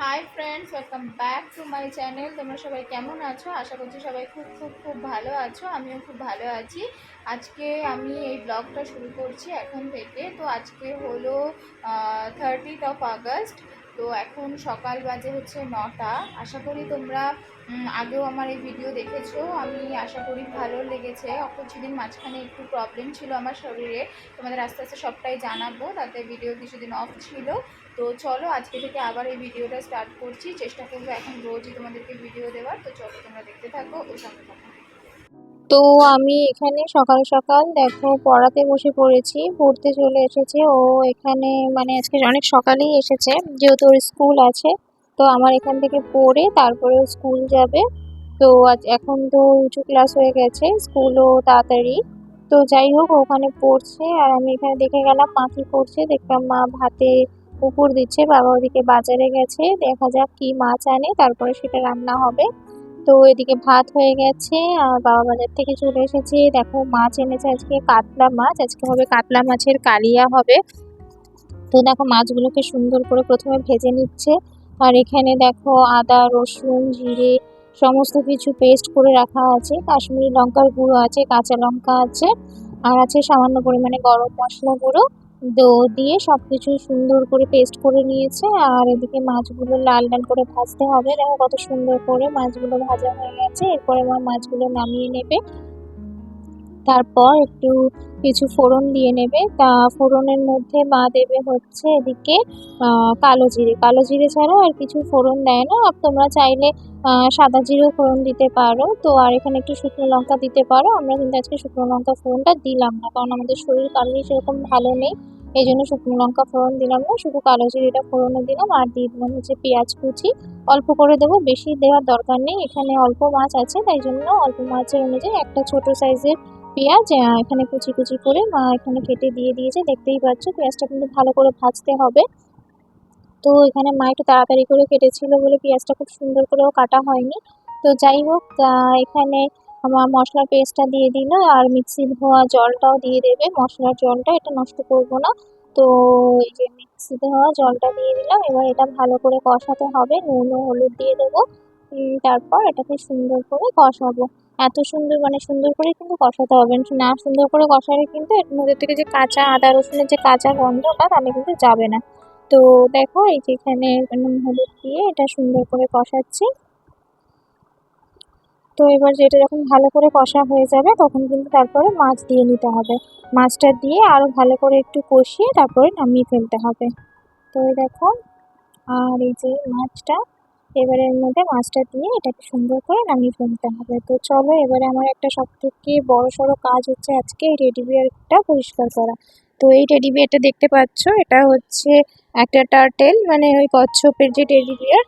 Hi friends welcome back to my channel তোমরা সবাই কেমন আছো? আশা করছি সবাই খুব খুব খুব ভালো আছো। আমিও খুব ভালো আছি। আজকে আমি এই ব্লগটা শুরু করছি এখন থেকে। তো আজকে হলো থার্টিথ অফ আগস্ট তো এখন সকাল বাজে হচ্ছে নটা। আশা করি তোমরা আগেও আমার এই ভিডিও দেখেছ। আমি আশা করি ভালো লেগেছে। কিছুদিন মাঝখানে একটু প্রবলেম ছিল আমার শরীরে, তোমাদের আস্তে আস্তে সবটাই জানাব। তাতে ভিডিও কিছুদিন অফ ছিল। তো চলো, আজকে থেকে আবার এই ভিডিওটা স্টার্ট করছি। চেষ্টা করব এখন রোজই তোমাদেরকে ভিডিও দেওয়ার। তো চলো, তোমরা দেখতে থাকো ও সঙ্গে থাকো। তো আমি এখানে সকাল সকাল দেখো পড়াতে বসে পড়েছি, পড়তে চলে এসেছে। ও এখানে মানে আজকে অনেক সকালেই এসেছে, যেহেতু ওর স্কুল আছে। তো আমার এখান থেকে পড়ে তারপরে স্কুল যাবে। তো আজ এখন তো উঁচু ক্লাস হয়ে গেছে, স্কুলও তাড়াতাড়ি। তো যাই হোক ওখানে পড়ছে আর আমি এখানে দেখে গেলাম মা কি করছে, দেখলাম মা ভাতে উপর দিচ্ছে, বাবা ওদিকে বাজারে গেছে, দেখা যাক কি মাছ আনে, তারপরে সেটা রান্না হবে। তো এদিকে ভাত হয়ে গেছে, আর বাবা বাজার থেকে চলে এসেছে। দেখো মাছ এনেছে আজকে কাতলা মাছ, আজকে হবে কাতলা মাছের কালিয়া হবে। তো দেখো মাছগুলোকে সুন্দর করে প্রথমে ভেজে নিচ্ছে। আর এখানে দেখো আদা, রসুন, জিরে সমস্ত কিছু পেস্ট করে রাখা আছে। কাশ্মীরি লঙ্কার গুঁড়ো আছে, কাঁচা লঙ্কা আছে, আর আছে সামান্য পরিমাণে গরম মশলা গুঁড়ো। তো দিয়ে সব কিছু সুন্দর করে পেস্ট করে নিয়েছে। আর এদিকে মাছগুলো লাল লাল করে ভাজতে হবে। দেখো কত সুন্দর করে মাছগুলো ভাজা হয়ে গেছে। এরপরে আমার মাছগুলো নামিয়ে নেবে। তারপর একটু কিছু ফোড়ন দিয়ে নেবে। তা ফোড়নের মধ্যে মা দেবে হচ্ছে এদিকে কালো জিরে। কালো জিরে ছাড়া আর কিছু ফোড়ন দেয় না। আর তোমরা চাইলে সাদা জিরেও ফোড়ন দিতে পারো। তো আর এখানে একটু শুকনো লঙ্কা দিতে পারো। আমরা কিন্তু আজকে শুকনো লঙ্কা ফোড়নটা দিলাম না, কারণ আমাদের শরীর কারণে সেরকম ভালো নেই। এই জন্য শুকনো লঙ্কা ফোড়ন দিলাম না, শুধু কালো জিরেটা ফোড়নে দিলাম। আর দিয়ে দিলাম হচ্ছে পেঁয়াজ কুচি। অল্প করে দেবো, বেশি দেওয়ার দরকার নেই। এখানে অল্প মাছ আছে, তাই জন্য অল্প মাছের অনুযায়ী একটা ছোট সাইজের পেঁয়াজ এখানে কুচি কুচি করে মা এখানে কেটে দিয়ে দিয়েছে, দেখতেই পাচ্ছ, পেঁয়াজটা কিন্তু ভালো করে ভাজতে হবে। তো এখানে মা একটু তাড়াতাড়ি করে কেটেছিল বলে পেঁয়াজটা খুব সুন্দর করেও কাটা হয়নি। তো যাই হোক এখানে আমার মশলার পেস্টটা দিয়ে দিল আর মিক্সি ধোয়া জলটাও দিয়ে দেবে। মশলার জলটা, এটা নষ্ট করব না। তো এই যে মিক্সি ধোয়া জলটা দিয়ে দিলাম, এবার এটা ভালো করে কষাতে হবে। নুন ও হলুদ দিয়ে দেবো। তারপর এটাকে সুন্দর করে কষাবো। এত সুন্দর মানে সুন্দর করে কিন্তু কষাতে হবে। না সুন্দর করে কষালে কিন্তু এর মধ্যে থেকে যে কাঁচা আদা রসুনের যে কাঁচা গন্ধটা তাহলে কিন্তু যাবে না। তো দেখো, এই যে এখানে হলুদ দিয়ে এটা সুন্দর করে কষাচ্ছি। তো এবার যেটা যখন ভালো করে কষা হয়ে যাবে, তখন কিন্তু তারপরে মাছ দিয়ে নিতে হবে। মাছটা দিয়ে আরও ভালো করে একটু কষিয়ে তারপরে নামিয়ে ফেলতে হবে। তো দেখো, আর এই যে মাছটা এবারে এর মধ্যে মাছটা দিয়ে এটাকে সুন্দর করে নামিয়ে ফেলতে হবে। তো চলো এবারে আমার একটা সব থেকে বড় সড়ো কাজ হচ্ছে আজকে এই টেডি বিয়ারটা পরিষ্কার করা। তো এই টেডি বিয়ারটা দেখতে পাচ্ছ, এটা হচ্ছে একটা টার্টেল মানে ওই কচ্ছপের যে টেডি বিয়ার,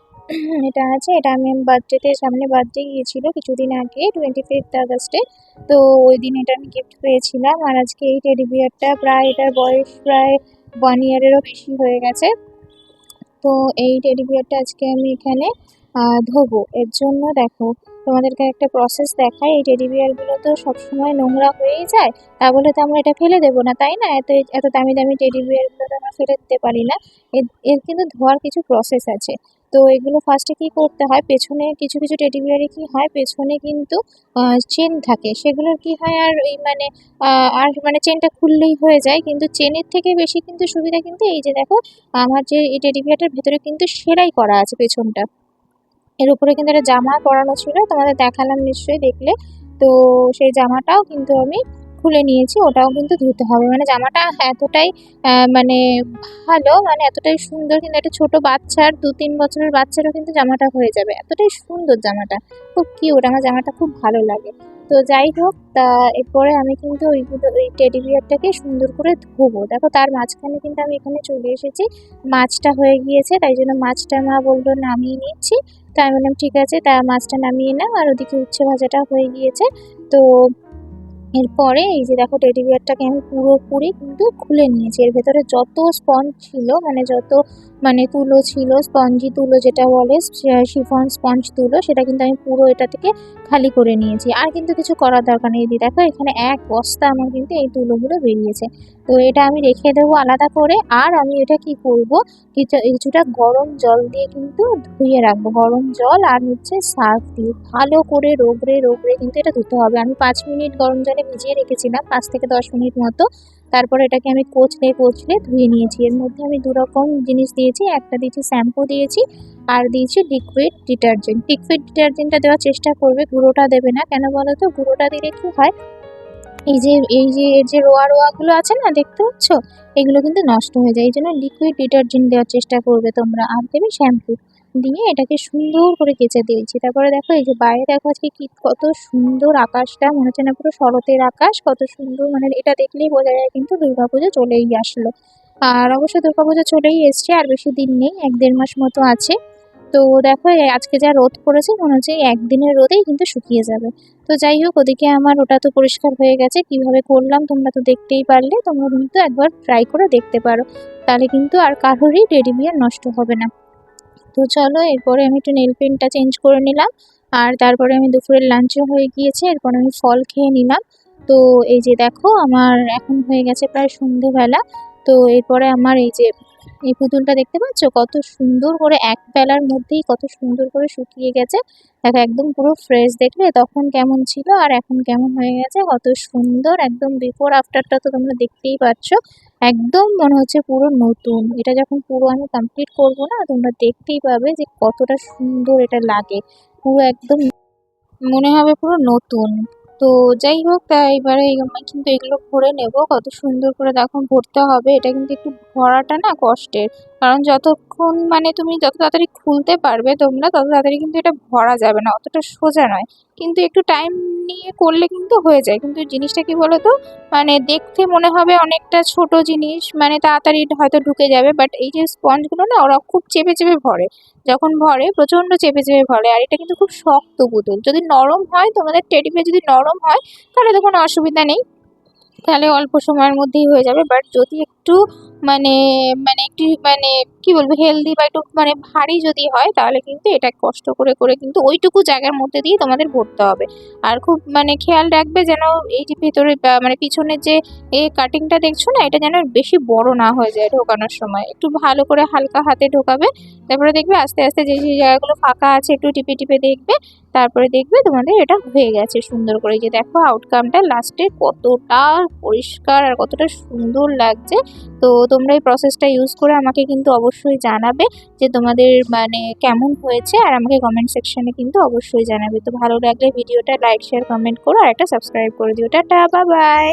এটা আছে। এটা আমি বার্থডেতে সামনে বার্থডে গিয়েছিল কিছুদিন আগে টোয়েন্টি ফিফথ আগস্টে। তো ওই দিন এটা আমি গিফট পেয়েছিলাম। আর আজকে এই টেডি বিয়ারটা প্রায়, এটার বয়স প্রায় ওয়ান ইয়ারেরও বেশি হয়ে গেছে। তো এই টেডি বিয়ারটা আজকে আমি এখানে ধোবো। এর জন্য দেখো, তোমাদেরকে একটা প্রসেস দেখায় এই টেডি বিয়ারগুলো তো সবসময় নোংরা হয়েই যায়। তা বলে তো আমরা এটা ফেলে দেবো না, তাই না? এত এত দামি দামি টেডি বিয়ারগুলো তো আমরা ফেলে দিতে পারি না। এর এর কিন্তু ধোয়ার কিছু প্রসেস আছে। তো এগুলো ফার্স্টে কি করতে হয়? পেছনে কিছু কিছু টেডি বিয়ারে কি হয়? পেছনে কিন্তু চেন থাকে। সেগুলোর কি হয়? আর এই মানে আর মানে চেনটা খুললেই হয়ে যায়। কিন্তু চেনের থেকে বেশি কিন্তু সুবিধা কিন্তু এই যে দেখো, আমার যে এই টেডি বিয়ারটার ভেতরে কিন্তু সেলাই করা আছে পেছনটা। এর উপরে কিন্তু একটা জামা পরানো ছিল। তোমাদের দেখালাম নিশ্চয়ই দেখলে। তো সেই জামাটাও কিন্তু আমি খুলে নিয়েছি, ওটাও কিন্তু ধুতে হবে। মানে জামাটা এতটাই মানে ভালো মানে এতটাই সুন্দর কিন্তু একটা ছোট বাচ্চার, দু তিন বছরের বাচ্চারও কিন্তু জামাটা হয়ে যাবে। এতটাই সুন্দর জামাটা, খুব কিউট আমার জামাটা খুব ভালো লাগে। তো যাই হোক, তা এরপরে আমি কিন্তু ওইগুলো ওই টেডি বিয়ারটাকে সুন্দর করে ধোবো। দেখো তার মাঝখানে কিন্তু আমি এখানে চলে এসেছি, মাছটা হয়ে গিয়েছে, তাই জন্য মাছটা মা বলল নামিয়ে নিচ্ছি। তাই বললাম, ঠিক আছে, তা মাছটা নামিয়ে নাও, আর ওদিকে উচ্ছে ভাজাটা হয়ে গিয়েছে। তো এরপরে এই যে দেখো টেডি বিয়ারটাকে আমি পুরোপুরি কিন্তু খুলে নিয়েছি। এর ভেতরে যত স্পঞ্জ ছিল মানে যত মানে তুলো ছিল স্পঞ্জি তুলো যেটা বলে শিফন স্পঞ্জ তুলো, সেটা কিন্তু আমি পুরো এটা থেকে খালি করে নিয়েছি। আর কিন্তু কিছু করার দরকার নেই, দিদি। দেখো এখানে এক বস্তা আমার কিন্তু এই তুলোগুলো বেরিয়েছে। তো এটা আমি রেখে দেবো আলাদা করে। আর আমি এটা কি করব? কিছু, কিছুটা গরম জল দিয়ে কিন্তু ধুয়ে রাখব। গরম জল আর হচ্ছে সার্ফ দিয়ে। ভালো করে রোগড়ে রোগড়ে কিন্তু এটা ধুতে হবে। আমি পাঁচ মিনিট গরম জলে ভিজিয়ে রেখেছিলাম, পাঁচ থেকে দশ মিনিট মতো। তারপর এটাকে আমি কচলে কচলে ধুয়ে নিয়েছি। এর মধ্যে আমি দু রকম জিনিস দিয়েছি। একটা দিয়েছি শ্যাম্পু দিয়েছি, আর দিয়েছি লিকুইড ডিটারজেন্ট লিকুইড ডিটারজেন্টটা দেওয়ার চেষ্টা করবে, গুঁড়োটা দেবে না। কেন বলো তো? গুঁড়োটা দিলে কি হয়? এই যে এই যে, এর যে রোয়া রোয়াগুলো আছে না, দেখতে পাচ্ছ? এগুলো কিন্তু নষ্ট হয়ে যায়। এই জন্য লিকুইড ডিটারজেন্ট দেওয়ার চেষ্টা করবে তোমরা। আর দেবে শ্যাম্পু দিয়ে এটাকে সুন্দর করে কেচে দিয়েছি তারপরে দেখো, এই যে বাইরে দেখো আজকে কি, কত সুন্দর আকাশটা। মনে হচ্ছে না পুরো শরতের আকাশ। কত সুন্দর মানে এটা দেখলেই বোঝা যায় কিন্তু দুর্গাপুজো চলেই আসলো। আর অবশ্য দুর্গাপুজো চলেই এসছে, আর বেশি দিন নেই, এক দেড় মাস মতো আছে। তো দেখো আজকে যা রোদ পড়েছে, মনে হচ্ছে একদিনের রোদেই কিন্তু শুকিয়ে যাবে। তো যাই হোক, ওদিকে আমার ওটা তো পরিষ্কার হয়ে গেছে। কীভাবে করলাম তোমরা তো দেখতেই পারলে, তোমরা কিন্তু একবার ট্রাই করে দেখতে পারো। তাহলে কিন্তু আর কারোরই বিয়ার নষ্ট হবে না। তো চলো, এরপরে আমি একটু নেল পেন্টটা চেঞ্জ করে নিলাম। আর তারপরে আমি দুপুরের লাঞ্চও হয়ে গিয়েছে, এরপর আমি ফল খেয়ে নিলাম। তো এই যে দেখো, আমার এখন হয়ে গেছে প্রায় সন্ধেবেলা। তো এরপরে আমার এই যে এই পুতুলটা দেখতে পাচ্ছ? কত সুন্দর করে এক বেলার মধ্যেই কত সুন্দর করে শুকিয়ে গেছে। দেখো, একদম পুরো ফ্রেশ দেখলে তখন কেমন ছিল আর এখন কেমন হয়ে গেছে? কত সুন্দর, একদম বিফোর আফটারটা তো তোমরা দেখতেই পাচ্ছ। একদম মনে হচ্ছে পুরো নতুন। এটা যখন পুরো আমি কমপ্লিট করব না, তোমরা দেখতেই পাবে যে কতটা সুন্দর এটা লাগে। পুরো একদম মনে হবে পুরো নতুন। তো যাই হোক, তা এবারে আমি কিন্তু এগুলো ভরে নেব। কত সুন্দর করে দেখো, ভরতে হবে। এটা কিন্তু একটু ভরাটা না কষ্টের। কারণ যতক্ষণ মানে তুমি যত তাড়াতাড়ি খুলতে পারবে তোমরা, তত তাড়াতাড়ি কিন্তু এটা ভরা যাবে না, অতটা সোজা নয়। কিন্তু একটু টাইম নিয়ে করলে কিন্তু হয়ে যায়। কিন্তু জিনিসটা কি বলো তো মানে দেখতে মনে হবে অনেকটা ছোট জিনিস মানে তাড়াতাড়ি হয়তো ঢুকে যাবে বাট এই যে স্পঞ্জগুলো না, ওরা খুব চেপে চেপে ভরে। যখন ভরে, প্রচণ্ড চেপে চেপে ভরে, আর এটা কিন্তু খুব শক্ত পুতুল। যদি নরম হয়, তোমাদের টেডি বিয়ার যদি নরম হয়, তাহলে তো কোনো অসুবিধা নেই। তাহলে অল্প সময়ের মধ্যেই হয়ে যাবে বাট যদি একটু মানে মানে একটু মানে কি বলব হেলদি বা একটু মানে ভারী যদি হয়, তাহলে কিন্তু এটা কষ্ট করে করে কিন্তু ওইটুকু জায়গার মধ্যে দিয়ে তোমাদের ভরতে হবে। আর খুব মানে খেয়াল রাখবে যেন এই যে ভেতরে মানে পিছনের যে এই কাটিংটা দেখছ না, এটা যেন বেশি বড় না হয়ে যায় ঢোকানোর সময়। একটু ভালো করে হালকা হাতে ঢোকাবে, তারপরে দেখবে আস্তে আস্তে যে যে জায়গাগুলো ফাঁকা আছে, একটু টিপে টিপে দেখবে তারপরে দেখবে তোমাদের এটা হয়ে গেছে সুন্দর করে। যে দেখো আউটকামটা লাস্টে কতটা পরিষ্কার আর কতটা সুন্দর লাগছে। তো তোমরা এই প্রসেসটা ইউজ করে আমাকে কিন্তু অবশ্যই জানাবে যে তোমাদের মানে কেমন হয়েছে আর আমাকে কমেন্ট সেকশানে কিন্তু অবশ্যই জানাবে। তো ভালো লাগলে ভিডিওটা লাইক শেয়ার কমেন্ট করো আর একটা সাবস্ক্রাইব করে দিও। টাটা বা বাই